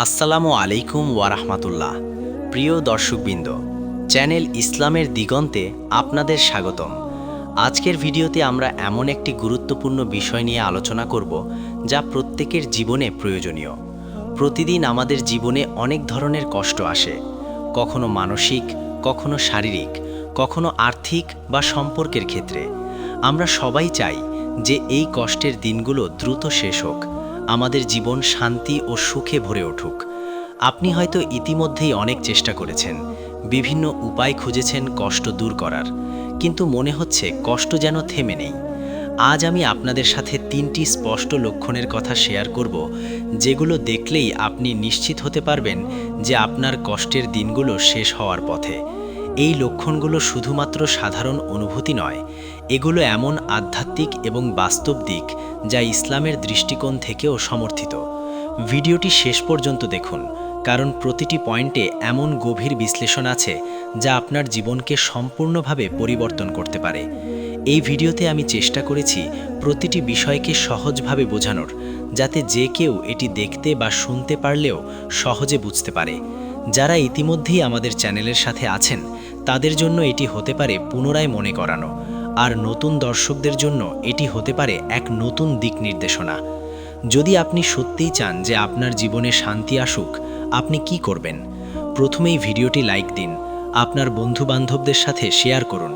আসসালামু আলাইকুম ওয়ারাহমাতুল্লাহ প্রিয় দর্শকবৃন্দ, চ্যানেল ইসলামের দিগন্তে আপনাদের স্বাগতম। আজকের ভিডিওতে আমরা এমন একটি গুরুত্বপূর্ণ বিষয় নিয়ে আলোচনা করব যা প্রত্যেকের জীবনে প্রয়োজনীয়। প্রতিদিন আমাদের জীবনে অনেক ধরনের কষ্ট আসে। কখনো মানসিক, কখনো শারীরিক, কখনো আর্থিক বা সম্পর্কের ক্ষেত্রে। আমরা সবাই চাই যে এই কষ্টের দিনগুলো দ্রুত শেষ হোক। আমাদের জীবন শান্তি ও সুখে ভরে উঠুক। আপনি হয়তো ইতিমধ্যেই অনেক চেষ্টা করেছেন, বিভিন্ন উপায় খুঁজেছেন কষ্ট দূর করার। কিন্তু মনে হচ্ছে কষ্ট যেন থেমে নেই। আজ আমি আপনাদের সাথে তিনটি স্পষ্ট লক্ষণের কথা শেয়ার করব, যেগুলো দেখলেই আপনি নিশ্চিত হতে পারবেন যে আপনার কষ্টের দিনগুলো শেষ হওয়ার পথে। এই লক্ষণগুলো শুধুমাত্র সাধারণ অনুভূতি নয় এগুলো এমন আধ্যাত্মিক এবং বাস্তব দিক যা ইসলামের দৃষ্টিকোণ থেকেও সমর্থিত। ভিডিওটি শেষ পর্যন্ত দেখুন, কারণ প্রতিটি পয়েন্টে এমন গভীর বিশ্লেষণ আছে যা আপনার জীবনকে সম্পূর্ণভাবে পরিবর্তন করতে পারে। এই ভিডিওতে আমি চেষ্টা করেছি প্রতিটি বিষয়কে সহজভাবে বোঝানোর, যাতে যে কেউ এটি দেখতে বা শুনতে পারলেও সহজে বুঝতে পারে। যারা ইতিমধ্যেই আমাদের চ্যানেলের সাথে আছেন, তাদের জন্য এটি হতে পারে পুনরায় মনে করানো। আর নতুন দর্শকদের জন্য এটি হতে পারে এক নতুন দিক নির্দেশনা। যদি আপনি সত্যিই চান যে আপনার জীবনে শান্তি আসুক, আপনি কি করবেন? প্রথমেই ভিডিওটি লাইক দিন, আপনার বন্ধু বান্ধবদের সাথে শেয়ার করুন,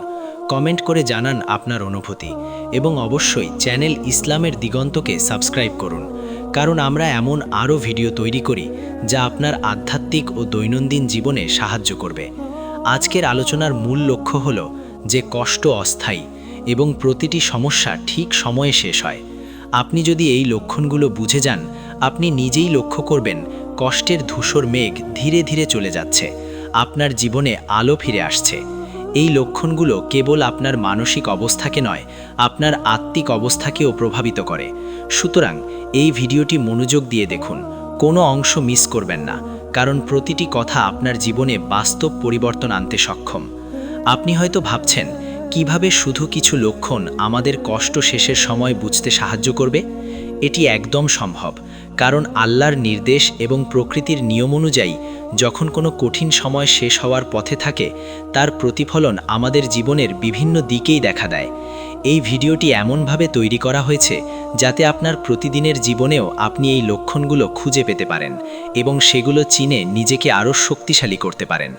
কমেন্ট করে জানান আপনার অনুভূতি, এবং অবশ্যই চ্যানেল ইসলামের দিগন্তকে সাবস্ক্রাইব করুন, কারণ আমরা এমন আরও ভিডিও তৈরি করি যা আপনার আধ্যাত্মিক ও দৈনন্দিন জীবনে সাহায্য করবে। আজকের আলোচনার মূল লক্ষ্য হল যে কষ্ট অস্থায়ী এবং প্রতিটি সমস্যা ঠিক সময়ে শেষ হয়। আপনি যদি এই লক্ষণগুলো বুঝে যান, আপনি নিজেই লক্ষ্য করবেন কষ্টের ধূসর মেঘ ধীরে ধীরে চলে যাচ্ছে, আপনার জীবনে আলো ফিরে আসছে। এই লক্ষণগুলো কেবল আপনার মানসিক অবস্থাকে নয়, আপনার আত্মিক অবস্থাকেও প্রভাবিত করে। সুতরাং এই ভিডিওটি মনোযোগ দিয়ে দেখুন, কোনো অংশ মিস করবেন না, কারণ প্রতিটি কথা আপনার জীবনে বাস্তব পরিবর্তন আনতে সক্ষম। আপনি হয়তো ভাবছেন, কীভাবে শুধু কিছু লক্ষণ আমাদের কষ্ট শেষের সময় বুঝতে সাহায্য করবে? এটি একদম সম্ভব। কারণ আল্লাহর নির্দেশ এবং প্রকৃতির নিয়ম অনুযায়ী যখন কোনো কঠিন সময় শেষ হওয়ার পথে থাকে, তার প্রতিফলন আমাদের জীবনের বিভিন্ন দিকেই দেখা দেয়। এই ভিডিওটি এমনভাবে তৈরি করা হয়েছে যাতে আপনার প্রতিদিনের জীবনেও আপনি এই লক্ষণগুলো খুঁজে পেতে পারেন এবং সেগুলো চিনে নিজেকে আরও শক্তিশালী করতে পারেন।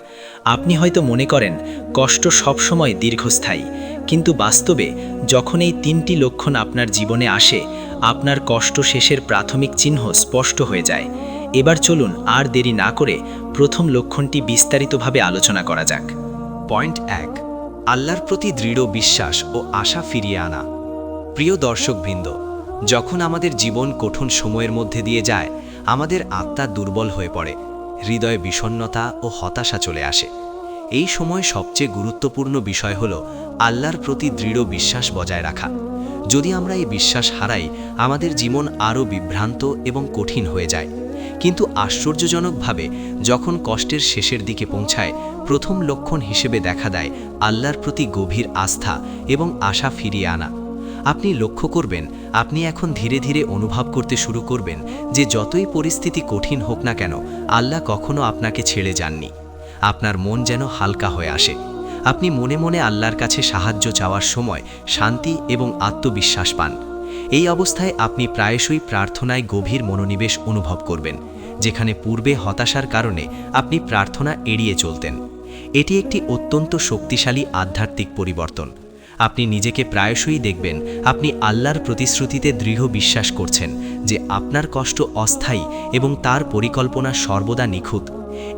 আপনি হয়তো মনে করেন, কষ্ট সবসময় দীর্ঘস্থায়ী। কিন্তু বাস্তবে, যখন এই তিনটি লক্ষণ আপনার জীবনে আসে, আপনার কষ্ট শেষের প্রাথমিক চিহ্ন স্পষ্ট হয়ে যায়। এবার চলুন আর দেরি না করে প্রথম লক্ষণটি বিস্তারিতভাবে আলোচনা করা যাক। পয়েন্ট এক, আল্লাহর প্রতি দৃঢ় বিশ্বাস ও আশা ফিরিয়ে আনা। প্রিয় দর্শকবৃন্দ, যখন আমাদের জীবন কঠিন সময়ের মধ্যে দিয়ে যায়, আমাদের আত্মা দুর্বল হয়ে পড়ে, হৃদয়ে বিষণ্ণতা ও হতাশা চলে আসে। এই সময় সবচেয়ে গুরুত্বপূর্ণ বিষয় হল আল্লাহর প্রতি দৃঢ় বিশ্বাস বজায় রাখা। যদি আমরা এই বিশ্বাস হারাই, আমাদের জীবন আরও বিভ্রান্ত এবং কঠিন হয়ে যায়। কিন্তু আশ্চর্যজনকভাবে, যখন কষ্টের শেষের দিকে পৌঁছায়, প্রথম লক্ষণ হিসেবে দেখা দেয় আল্লাহর প্রতি গভীর আস্থা এবং আশা ফিরিয়ে আনা। আপনি লক্ষ্য করবেন, আপনি এখন ধীরে ধীরে অনুভব করতে শুরু করবেন যে যতই পরিস্থিতি কঠিন হোক না কেন, আল্লাহ কখনো আপনাকে ছেড়ে যাননি। আপনার মন যেন হালকা হয়ে আসে। আপনি মনে মনে আল্লাহর কাছে সাহায্য চাওয়ার সময় শান্তি এবং আত্মবিশ্বাস পান। এই অবস্থায় আপনি প্রায়শই প্রার্থনায় গভীর মনোনিবেশ অনুভব করবেন, যেখানে পূর্বে হতাশার কারণে আপনি প্রার্থনা এড়িয়ে চলতেন। এটি একটি অত্যন্ত শক্তিশালী আধ্যাত্মিক পরিবর্তন। আপনি নিজেকে প্রায়শই দেখবেন, আপনি আল্লাহর প্রতিশ্রুতিতে দৃঢ় বিশ্বাস করছেন যে আপনার কষ্ট অস্থায়ী এবং তার পরিকল্পনা সর্বদা নিখুঁত।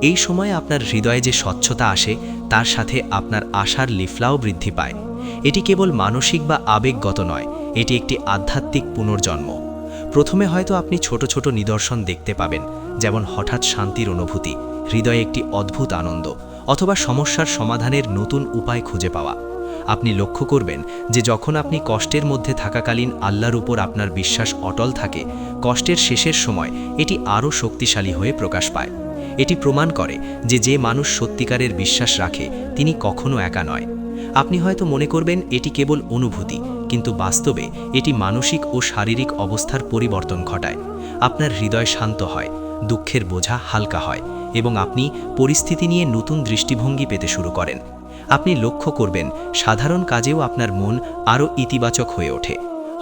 এই সময়ে আপনার হৃদয়ে যে স্বচ্ছতা আসে, তার সাথে আপনার আশার লিফলাও বৃদ্ধি পায়। এটি কেবল মানসিক বা আবেগগত নয়, এটি একটি আধ্যাত্মিক পুনর্জন্ম। প্রথমে হয়তো আপনি ছোট ছোট নিদর্শন দেখতে পাবেন, যেমন হঠাৎ শান্তির অনুভূতি, হৃদয়ে একটি অদ্ভুত আনন্দ, অথবা সমস্যার সমাধানের নতুন উপায় খুঁজে পাওয়া। আপনি লক্ষ্য করবেন যে যখন আপনি কষ্টের মধ্যে থাকাকালীন আল্লাহর উপর আপনার বিশ্বাস অটল থাকে, কষ্টের শেষের সময় এটি আরও শক্তিশালী হয়ে প্রকাশ পায়। এটি প্রমাণ করে যে যে মানুষ সত্যিকারের বিশ্বাস রাখে, তিনি কখনো একা নয়। আপনি হয়তো মনে করবেন এটি কেবল অনুভূতি, কিন্তু বাস্তবে এটি মানসিক ও শারীরিক অবস্থার পরিবর্তন ঘটায়। আপনার হৃদয় শান্ত হয়, দুঃখের বোঝা হালকা হয়, এবং আপনি পরিস্থিতি নিয়ে নতুন দৃষ্টিভঙ্গি পেতে শুরু করেন। আপনি লক্ষ্য করবেন, সাধারণ কাজেও আপনার মন আরও ইতিবাচক হয়ে ওঠে।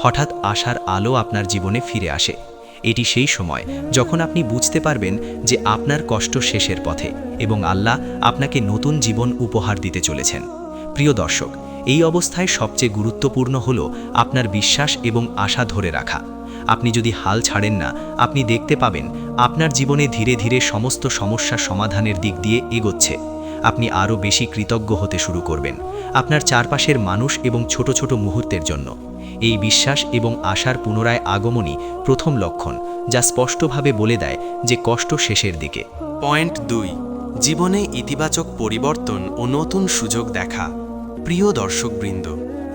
হঠাৎ আশার আলো আপনার জীবনে ফিরে আসে। এটি সেই সময় যখন আপনি বুঝতে পারবেন যে আপনার কষ্ট শেষের পথে এবং আল্লাহ আপনাকে নতুন জীবন উপহার দিতে চলেছেন। প্রিয় দর্শক, এই অবস্থায় সবচেয়ে গুরুত্বপূর্ণ হল আপনার বিশ্বাস এবং আশা ধরে রাখা। আপনি যদি হাল ছাড়েন না, আপনি দেখতে পাবেন আপনার জীবনে ধীরে ধীরে সমস্ত সমস্যা সমাধানের দিক দিয়ে এগোচ্ছে। আপনি আরও বেশি কৃতজ্ঞ হতে শুরু করবেন। আপনার চারপাশের মানুষ এবং ছোট ছোট মুহূর্তের জন্য। এই বিশ্বাস এবং আশার পুনরায় আগমনই প্রথম লক্ষণ, যা স্পষ্টভাবে বলে দেয় যে কষ্ট শেষের দিকে। পয়েন্ট দুই, জীবনে ইতিবাচক পরিবর্তন ও নতুন সুযোগ দেখা। প্রিয় দর্শকবৃন্দ,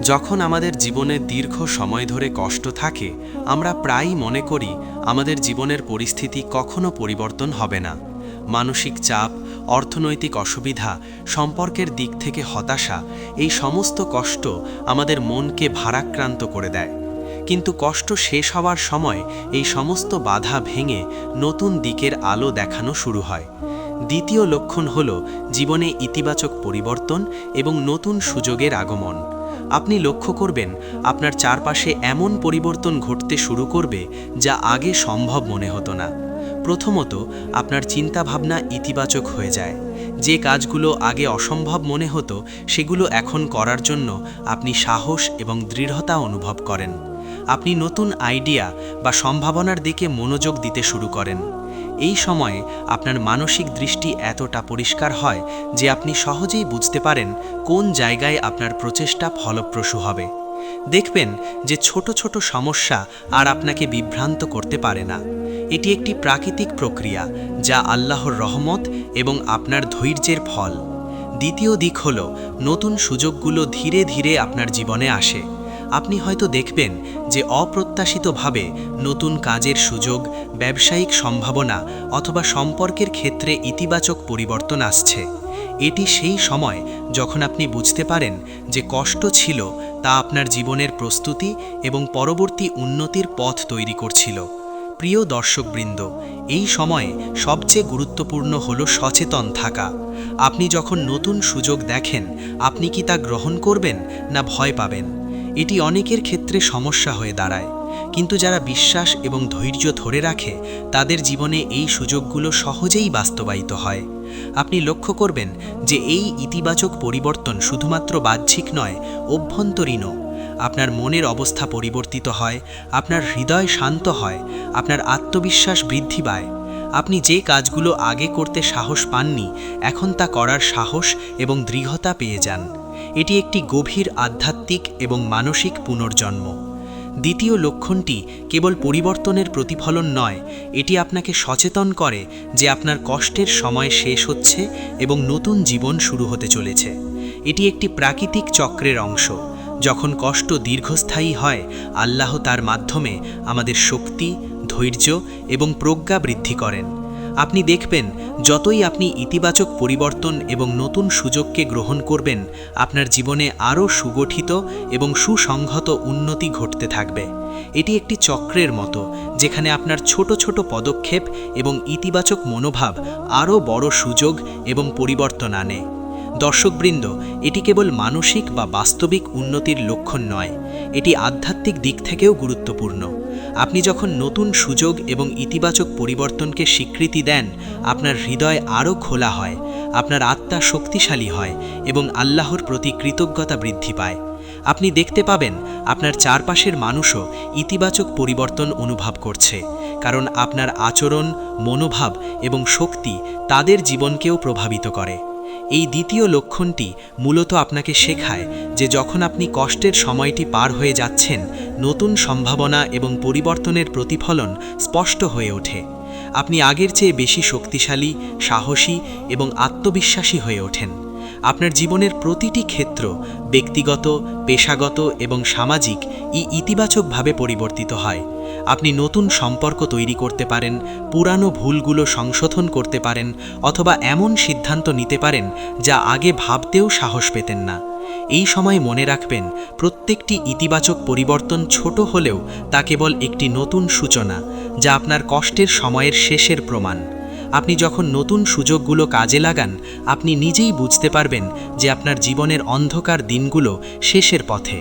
যখন আমাদের জীবনে দীর্ঘ সময় ধরে কষ্ট থাকে, আমরা প্রায়ই মনে করি আমাদের জীবনের পরিস্থিতি কখনো পরিবর্তন হবে না। মানসিক চাপ, অর্থনৈতিক অসুবিধা, সম্পর্কের দিক থেকে হতাশা, এই সমস্ত কষ্ট আমাদের মনকে ভারাক্রান্ত করে দেয়। কিন্তু কষ্ট শেষ হওয়ার সময় এই সমস্ত বাধা ভেঙে নতুন দিকের আলো দেখানো শুরু হয়। দ্বিতীয় লক্ষণ হল জীবনে ইতিবাচক পরিবর্তন এবং নতুন সুযোগের আগমন। আপনি লক্ষ্য করবেন, আপনার চারপাশে এমন পরিবর্তন ঘটতে শুরু করবে যা আগে সম্ভব মনে হতো না। প্রথমত আপনার চিন্তাভাবনা ইতিবাচক হয়ে যায়। যে কাজগুলো আগে অসম্ভব মনে হতো, সেগুলো এখন করার জন্য আপনি সাহস এবং দৃঢ়তা অনুভব করেন। আপনি নতুন আইডিয়া বা সম্ভাবনার দিকে মনোযোগ দিতে শুরু করেন। এই সময়ে আপনার মানসিক দৃষ্টি এতটা পরিষ্কার হয় যে আপনি সহজেই বুঝতে পারেন কোন জায়গায় আপনার প্রচেষ্টা ফলপ্রসূ হবে। দেখবেন যে ছোট ছোট সমস্যা আর আপনাকে বিভ্রান্ত করতে পারে না। এটি একটি প্রাকৃতিক প্রক্রিয়া যা আল্লাহর রহমত এবং আপনার ধৈর্যের ফল। দ্বিতীয় দিক হল, নতুন সুযোগগুলো ধীরে ধীরে আপনার জীবনে আসে। আপনি হয়তো দেখবেন যে অপ্রত্যাশিতভাবে নতুন কাজের সুযোগ, ব্যবসায়িক সম্ভাবনা অথবা সম্পর্কের ক্ষেত্রে ইতিবাচক পরিবর্তন আসছে। এটি সেই সময় যখন আপনি বুঝতে পারেন যে কষ্ট ছিল তা আপনার জীবনের প্রস্তুতি এবং পরবর্তী উন্নতির পথ তৈরি করছিল। প্রিয় দর্শকবৃন্দ, এই সময়ে সবচেয়ে গুরুত্বপূর্ণ হল সচেতন থাকা। আপনি যখন নতুন সুযোগ দেখেন, আপনি কি তা গ্রহণ করবেন না ভয় পাবেন? এটি অনেকের ক্ষেত্রে সমস্যা হয়ে দাঁড়ায়। কিন্তু যারা বিশ্বাস এবং ধৈর্য ধরে রাখে, তাদের জীবনে এই সুযোগগুলো সহজেই বাস্তবায়িত হয়। আপনি লক্ষ্য করবেন যে এই ইতিবাচক পরিবর্তন শুধুমাত্র বাহ্যিক নয়, অভ্যন্তরীণও। আপনার মনের অবস্থা পরিবর্তিত হয়, আপনার হৃদয় শান্ত হয়, আপনার আত্মবিশ্বাস বৃদ্ধি পায়। আপনি যে কাজগুলো আগে করতে সাহস পাননি, এখন তা করার সাহস এবং দৃঢ়তা পেয়ে যান। এটি একটি গভীর আধ্যাত্মিক এবং মানসিক পুনর্জন্ম। দ্বিতীয় লক্ষণটি কেবল পরিবর্তনের প্রতিফলন নয়, এটি আপনাকে সচেতন করে যে আপনার কষ্টের সময় শেষ হচ্ছে এবং নতুন জীবন শুরু হতে চলেছে। এটি একটি প্রাকৃতিক চক্রের অংশ। যখন কষ্ট দীর্ঘস্থায়ী হয়, আল্লাহ তার মাধ্যমে আমাদের শক্তি, ধৈর্য এবং প্রজ্ঞা বৃদ্ধি করেন। আপনি দেখবেন, যতই আপনি ইতিবাচক পরিবর্তন এবং নতুন সুযোগকে গ্রহণ করবেন, আপনার জীবনে আরও সুগঠিত এবং সুসংহত উন্নতি ঘটতে থাকবে। এটি একটি চক্রের মতো, যেখানে আপনার ছোট ছোট পদক্ষেপ এবং ইতিবাচক মনোভাব আরও বড় সুযোগ এবং পরিবর্তন আনে। দর্শকবৃন্দ, এটি কেবল মানসিক বা বাস্তবিক উন্নতির লক্ষণ নয়, এটি আধ্যাত্মিক দিক থেকেও গুরুত্বপূর্ণ। আপনি যখন নতুন সুযোগ এবং ইতিবাচক পরিবর্তনকে স্বীকৃতি দেন, আপনার হৃদয় আরও খোলা হয়, আপনার আত্মা শক্তিশালী হয় এবং আল্লাহর প্রতি কৃতজ্ঞতা বৃদ্ধি পায়। আপনি দেখতে পাবেন, আপনার চারপাশের মানুষও ইতিবাচক পরিবর্তন অনুভব করছে, কারণ আপনার আচরণ, মনোভাব এবং শক্তি তাদের জীবনকেও প্রভাবিত করে। এই দ্বিতীয় লক্ষণটি মূলত আপনাকে শেখায় যে যখন আপনি কষ্টের সময়টি পার হয়ে যাচ্ছেন, নতুন সম্ভাবনা এবং পরিবর্তনের প্রতিফলন স্পষ্ট হয়ে ওঠে। আপনি আগের চেয়ে বেশি শক্তিশালী, সাহসী এবং আত্মবিশ্বাসী হয়ে ওঠেন। আপনার জীবনের প্রতিটি ক্ষেত্র ব্যক্তিগত, পেশাগত এবং সামাজিক ই ইতিবাচকভাবে পরিবর্তিত হয়। আপনি নতুন সম্পর্ক তৈরি করতে পারেন, পুরানো ভুলগুলো সংশোধন করতে পারেন অথবা এমন সিদ্ধান্ত নিতে পারেন যা আগে ভাবতেও সাহস পেতেন না। এই সময় মনে রাখবেন, প্রত্যেকটি ইতিবাচক পরিবর্তন ছোট হলেও তা কেবল একটি নতুন সূচনা, যা আপনার কষ্টের সময়ের শেষের প্রমাণ। আপনি যখন নতুন সুযোগগুলো কাজে লাগান, আপনি নিজেই বুঝতে পারবেন যে আপনার জীবনের অন্ধকার দিনগুলো শেষের পথে।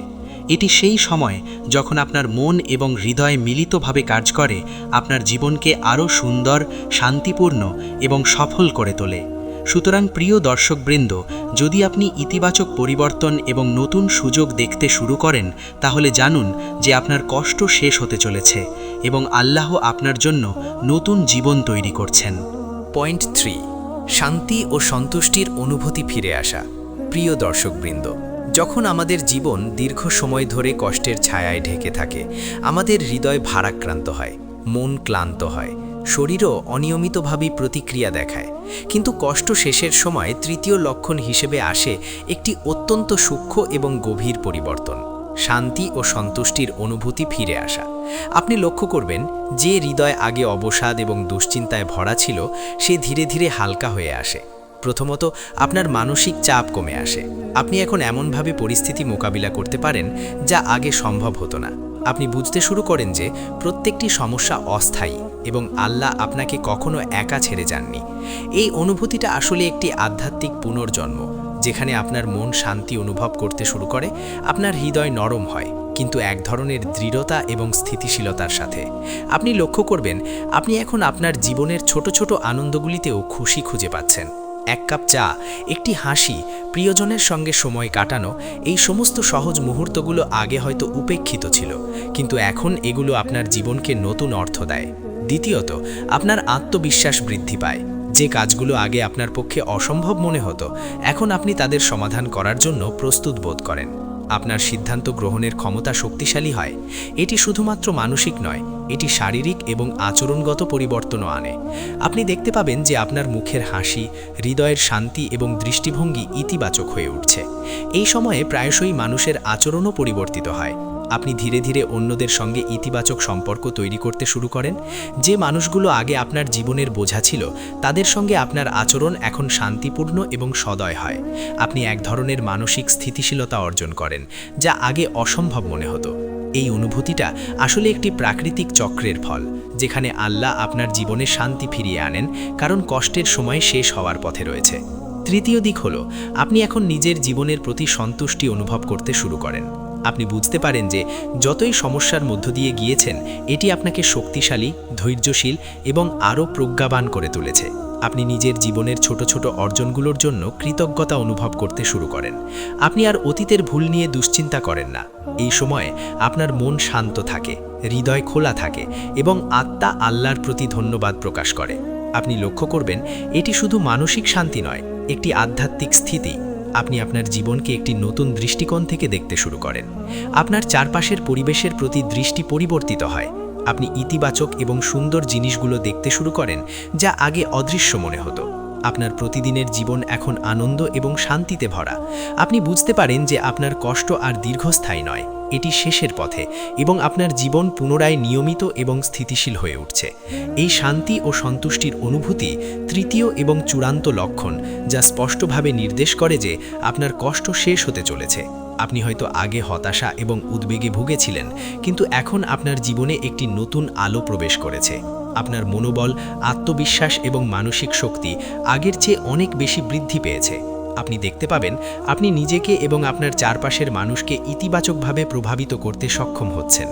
এটি সেই সময় যখন আপনার মন এবং হৃদয় মিলিতভাবে কাজ করে, আপনার জীবনকে আরও সুন্দর, শান্তিপূর্ণ এবং সফল করে তোলে। সুতরাং প্রিয় দর্শকবৃন্দ, যদি আপনি ইতিবাচক পরিবর্তন এবং নতুন সুযোগ দেখতে শুরু করেন, তাহলে জানুন যে আপনার কষ্ট শেষ হতে চলেছে এবং আল্লাহ আপনার জন্য নতুন জীবন তৈরি করছেন। পয়েন্ট থ্রি, শান্তি ও সন্তুষ্টির অনুভূতি ফিরে আসা। প্রিয় দর্শকবৃন্দ, যখন আমাদের জীবন দীর্ঘ সময় ধরে কষ্টের ছায়ায় ঢেকে থাকে, আমাদের হৃদয় ভারাক্রান্ত হয়, মন ক্লান্ত হয়, শরীরও অনিয়মিতভাবেই প্রতিক্রিয়া দেখায়। কিন্তু কষ্ট শেষের সময় তৃতীয় লক্ষণ হিসেবে আসে একটি অত্যন্ত সূক্ষ্ম এবং গভীর পরিবর্তন। শান্তি ও সন্তুষ্টির অনুভূতি ফিরে আসা। আপনি লক্ষ্য করবেন, যে হৃদয় আগে অবসাদ এবং দুশ্চিন্তায় ভরা ছিল, সে ধীরে ধীরে হালকা হয়ে আসে। প্রথমত, আপনার মানসিক চাপ কমে আসে। আপনি এখন এমনভাবে পরিস্থিতি মোকাবিলা করতে পারেন, যা আগে সম্ভব হতো না। আপনি বুঝতে শুরু করেন যে, প্রত্যেকটি সমস্যা অস্থায়ী এবং আল্লাহ আপনাকে কখনো একা ছেড়ে যাননি। এই অনুভূতিটা আসলে একটি আধ্যাত্মিক পুনর্জন্ম। যেখানে আপনার মন শান্তি অনুভব করতে শুরু করে, আপনার হৃদয় নরম হয়, কিন্তু এক ধরনের দৃঢ়তা এবং স্থিতিশীলতার সাথে। আপনি লক্ষ্য করবেন, আপনি এখন আপনার জীবনের ছোট ছোট আনন্দগুলিতেও খুশি খুঁজে পাচ্ছেন। এক কাপ চা, একটি হাসি, প্রিয়জনের সঙ্গে সময় কাটানো, এই সমস্ত সহজ মুহূর্তগুলো আগে হয়তো উপেক্ষিত ছিল, কিন্তু এখন এগুলো আপনার জীবনকে নতুন অর্থ দেয়। দ্বিতীয়ত, আপনার আত্মবিশ্বাস বৃদ্ধি পায়। যে কাজগুলো আগে আপনার পক্ষে অসম্ভব মনে হতো, এখন আপনি তাদের সমাধান করার জন্য প্রস্তুত বোধ করেন। আপনার সিদ্ধান্ত গ্রহণের ক্ষমতা শক্তিশালী হয়। এটি শুধুমাত্র মানসিক নয়, এটি শারীরিক এবং আচরণগত পরিবর্তনও আনে। আপনি দেখতে পাবেন যে আপনার মুখের হাসি, হৃদয়ের শান্তি এবং দৃষ্টিভঙ্গি ইতিবাচক হয়ে উঠছে। এই সময়ে প্রায়শই মানুষের আচরণও পরিবর্তিত হয়। আপনি ধীরে ধীরে অন্যদের সঙ্গে ইতিবাচক সম্পর্ক তৈরি করতে শুরু করেন। যে মানুষগুলো আগে আপনার জীবনের বোঝা ছিল, তাদের সঙ্গে আপনার আচরণ এখন শান্তিপূর্ণ এবং সদয় হয়। আপনি এক ধরনের মানসিক স্থিতিশীলতা অর্জন করেন, যা আগে অসম্ভব মনে হতো। এই অনুভূতিটা আসলে একটি প্রাকৃতিক চক্রের ফল, যেখানে আল্লাহ আপনার জীবনে শান্তি ফিরিয়ে আনেন, কারণ কষ্টের সময় শেষ হওয়ার পথে রয়েছে। তৃতীয় দিক হল, আপনি এখন নিজের জীবনের প্রতি সন্তুষ্টি অনুভব করতে শুরু করেন। আপনি বুঝতে পারেন যে যতই সমস্যার মধ্য দিয়ে গিয়েছেন, এটি আপনাকে শক্তিশালী, ধৈর্যশীল এবং আরও প্রজ্ঞাবান করে তুলেছে। আপনি নিজের জীবনের ছোট ছোট অর্জনগুলোর জন্য কৃতজ্ঞতা অনুভব করতে শুরু করেন। আপনি আর অতীতের ভুল নিয়ে দুশ্চিন্তা করেন না। এই সময়ে আপনার মন শান্ত থাকে, হৃদয় খোলা থাকে এবং আত্মা আল্লাহর প্রতি ধন্যবাদ প্রকাশ করে। আপনি লক্ষ্য করবেন, এটি শুধু মানসিক শান্তি নয়, একটি আধ্যাত্মিক স্থিতি। আপনি আপনার জীবনকে একটি নতুন দৃষ্টিকোণ থেকে দেখতে শুরু করেন। আপনার চারপাশের পরিবেশের প্রতি দৃষ্টি পরিবর্তিত হয়। আপনি ইতিবাচক এবং সুন্দর জিনিসগুলো দেখতে শুরু করেন, যা আগে অদৃশ্য মনে হতো। আপনার প্রতিদিনের জীবন এখন আনন্দ এবং শান্তিতে ভরা। আপনি বুঝতে পারেন যে আপনার কষ্ট আর দীর্ঘস্থায়ী নয়। এটি শেষের পথে এবং আপনার জীবন পুনরায় নিয়মিত এবং স্থিতিশীল হয়ে উঠছে। এই শান্তি ও সন্তুষ্টির অনুভূতি তৃতীয় এবং চূড়ান্ত লক্ষণ যা স্পষ্টভাবে নির্দেশ করে যে আপনার কষ্ট শেষ হতে চলেছে। আপনি হয়তো আগে হতাশা এবং উদ্বেগে ভুগেছিলেন, কিন্তু এখন আপনার জীবনে একটি নতুন আলো প্রবেশ করেছে। আপনার মনোবল, আত্মবিশ্বাস এবং মানসিক শক্তি আগের চেয়ে অনেক বেশি বৃদ্ধি পেয়েছে। আপনি দেখতে পাবেন আপনি নিজেকে এবং আপনার চারপাশের মানুষকে ইতিবাচকভাবে প্রভাবিত করতে সক্ষম হচ্ছেন।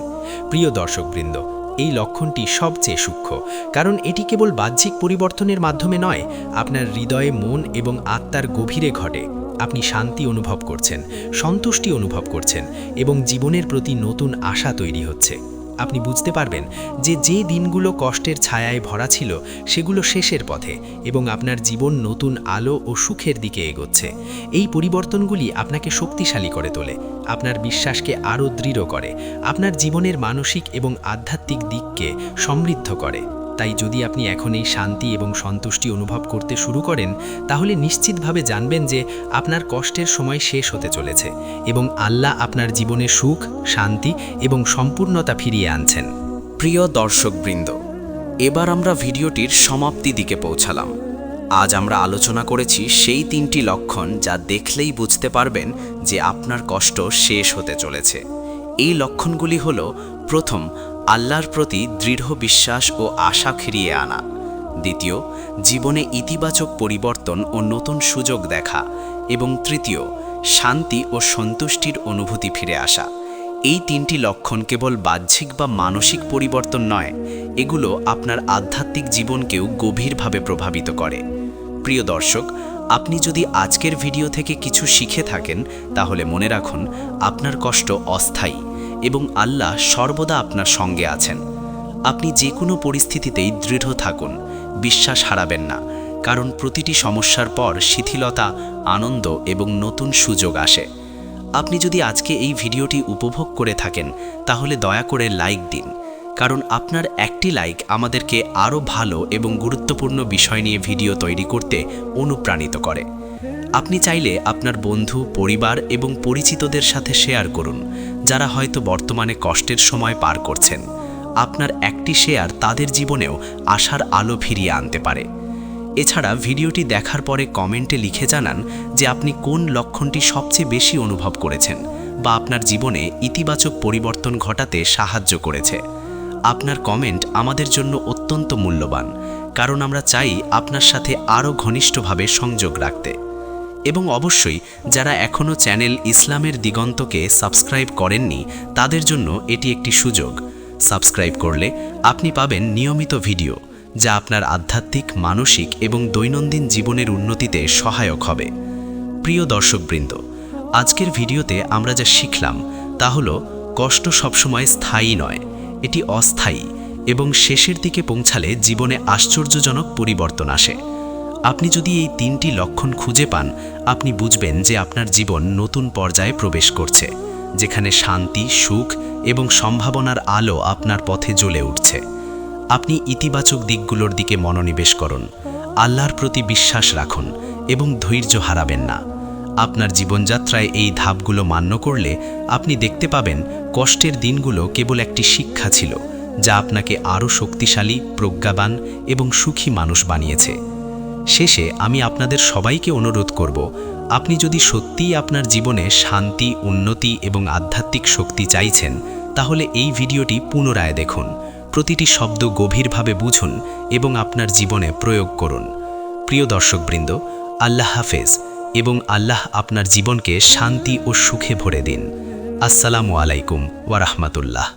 প্রিয় দর্শকবৃন্দ, এই লক্ষণটি সবচেয়ে সূক্ষ্ম, কারণ এটি কেবল বাহ্যিক পরিবর্তনের মাধ্যমে নয়, আপনার হৃদয়ে মন এবং আত্মার গভীরে ঘটে। আপনি শান্তি অনুভব করছেন, সন্তুষ্টি অনুভব করছেন এবং জীবনের প্রতি নতুন আশা তৈরি হচ্ছে। আপনি বুঝতে পারবেন যে যে দিনগুলো কষ্টের ছায়ায় ভরা ছিল, সেগুলো শেষের পথে এবং আপনার জীবন নতুন আলো ও সুখের দিকে এগোচ্ছে। এই পরিবর্তনগুলি আপনাকে শক্তিশালী করে তোলে, আপনার বিশ্বাসকে আরও দৃঢ় করে, আপনার জীবনের মানসিক এবং আধ্যাত্মিক দিককে সমৃদ্ধ করে। তাই যদি আপনি এখন এই শান্তি এবং সন্তুষ্টি অনুভব করতে শুরু করেন, তাহলে নিশ্চিতভাবে জানবেন যে আপনার কষ্টের সময় শেষ হতে চলেছে এবং আল্লাহ আপনার জীবনে সুখ, শান্তি এবং সম্পূর্ণতা ফিরিয়ে আনছেন। প্রিয় দর্শকবৃন্দ, এবার আমরা ভিডিওটির সমাপ্তি দিকে পৌঁছালাম। আজ আমরা আলোচনা করেছি সেই তিনটি লক্ষণ যা দেখলেই বুঝতে পারবেন যে আপনার কষ্ট শেষ হতে চলেছে। এই লক্ষণগুলি হল, প্রথম, আল্লাহর প্রতি দৃঢ় বিশ্বাস ও আশা ফিরিয়ে আনা। দ্বিতীয়, জীবনে ইতিবাচক পরিবর্তন ও নতুন সুযোগ দেখা। এবং তৃতীয়, শান্তি ও সন্তুষ্টির অনুভূতি ফিরে আসা। এই তিনটি লক্ষণ কেবল বাহ্যিক বা মানসিক পরিবর্তন নয়, এগুলো আপনার আধ্যাত্মিক জীবনকেও গভীরভাবে প্রভাবিত করে। প্রিয় দর্শক, আপনি যদি আজকের ভিডিও থেকে কিছু শিখে থাকেন, তাহলে মনে রাখুন, আপনার কষ্ট অস্থায়ী। এবং আল্লাহ সর্বদা আপনার সঙ্গে আছেন। আপনি যে কোনো পরিস্থিতিতেই দৃঢ় থাকুন, বিশ্বাস হারাবেন না, কারণ প্রতিটি সমস্যার পর শিথিলতা, আনন্দ এবং নতুন সুযোগ আসে। আপনি যদি আজকে এই ভিডিওটি উপভোগ করে থাকেন, তাহলে দয়া করে লাইক দিন, কারণ আপনার একটি লাইক আমাদেরকে আরও ভালো এবং গুরুত্বপূর্ণ বিষয় নিয়ে ভিডিও তৈরি করতে অনুপ্রাণিত করে। আপনি চাইলে আপনার বন্ধু, পরিবার এবং পরিচিতদের সাথে শেয়ার করুন, যারা হয়তো বর্তমানে কষ্টের সময় পার করছেন। আপনার একটি শেয়ার তাদের জীবনেও আশার আলো ফিরিয়ে আনতে পারে। এছাড়া ভিডিওটি দেখার পরে কমেন্টে লিখে জানান যে আপনি কোন লক্ষণটি সবচেয়ে বেশি অনুভব করেছেন বা আপনার জীবনে ইতিবাচক পরিবর্তন ঘটাতে সাহায্য করেছে। আপনার কমেন্ট আমাদের জন্য অত্যন্ত মূল্যবান, কারণ আমরা চাই আপনার সাথে আরও ঘনিষ্ঠভাবে সংযোগ রাখতে। এবং অবশ্যই যারা এখনও চ্যানেল ইসলামের দিগন্তকে সাবস্ক্রাইব করেননি, তাদের জন্য এটি একটি সুযোগ। সাবস্ক্রাইব করলে আপনি পাবেন নিয়মিত ভিডিও, যা আপনার আধ্যাত্মিক, মানসিক এবং দৈনন্দিন জীবনের উন্নতিতে সহায়ক হবে। প্রিয় দর্শকবৃন্দ, আজকের ভিডিওতে আমরা যা শিখলাম তা হলো কষ্ট সবসময় স্থায়ী নয়, এটি অস্থায়ী এবং শেষের দিকে পৌঁছালে জীবনে আশ্চর্যজনক পরিবর্তন আসে। আপনি যদি এই তিনটি লক্ষণ খুঁজে পান, আপনি বুঝবেন যে আপনার জীবন নতুন পর্যায়ে প্রবেশ করছে, যেখানে শান্তি, সুখ এবং সম্ভাবনার আলো আপনার পথে জ্বলে উঠছে। আপনি ইতিবাচক দিকগুলোর দিকে মনোনিবেশ করুন, আল্লাহর প্রতি বিশ্বাস রাখুন এবং ধৈর্য হারাবেন না। আপনার জীবনযাত্রায় এই ধাপগুলো মান্য করলে আপনি দেখতে পাবেন কষ্টের দিনগুলো কেবল একটি শিক্ষা ছিল, যা আপনাকে আরও শক্তিশালী, প্রজ্ঞাবান এবং সুখী মানুষ বানিয়েছে। শেষে আমি আপনাদের সবাইকে অনুরোধ করব, আপনি যদি সত্যিই আপনার জীবনে শান্তি, উন্নতি এবং আধ্যাত্মিক শক্তি চাইছেন, তাহলে এই ভিডিওটি পুনরায় দেখুন, প্রতিটি শব্দ গভীরভাবে বুঝুন এবং আপনার জীবনে প্রয়োগ করুন। প্রিয় দর্শকবৃন্দ, আল্লাহ হাফেজ এবং আল্লাহ আপনার জীবনকে শান্তি ও সুখে ভরে দিন। আসসালামু আলাইকুম ওয়ারাহমাতুল্লাহ